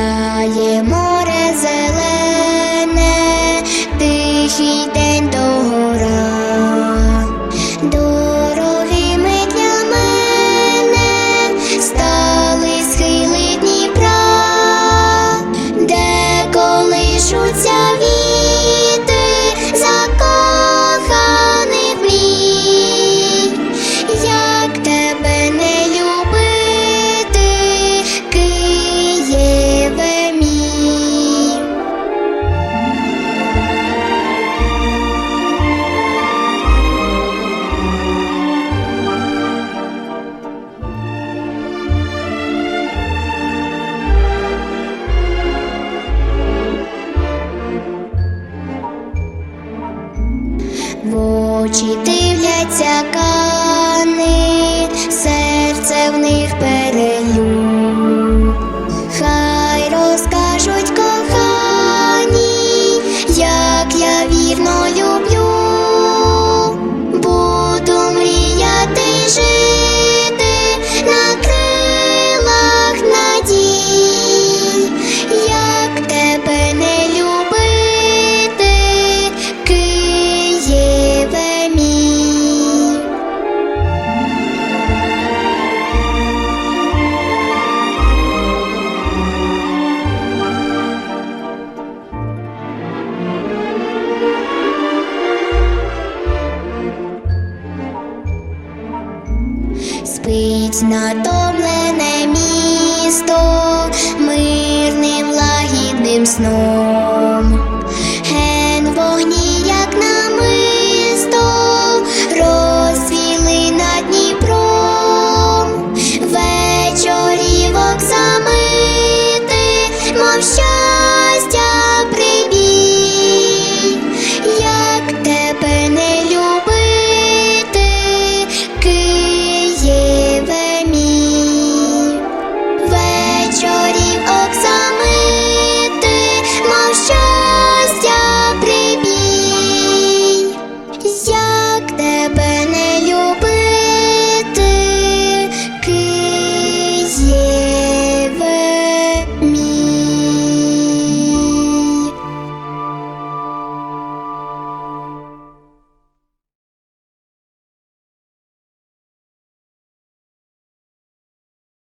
грає море зелене, тихий В очі дивляться кани, серце в них перелюб. Хай розкажуть кохані, як я вірно Натомлене місто мирним лагідним сном.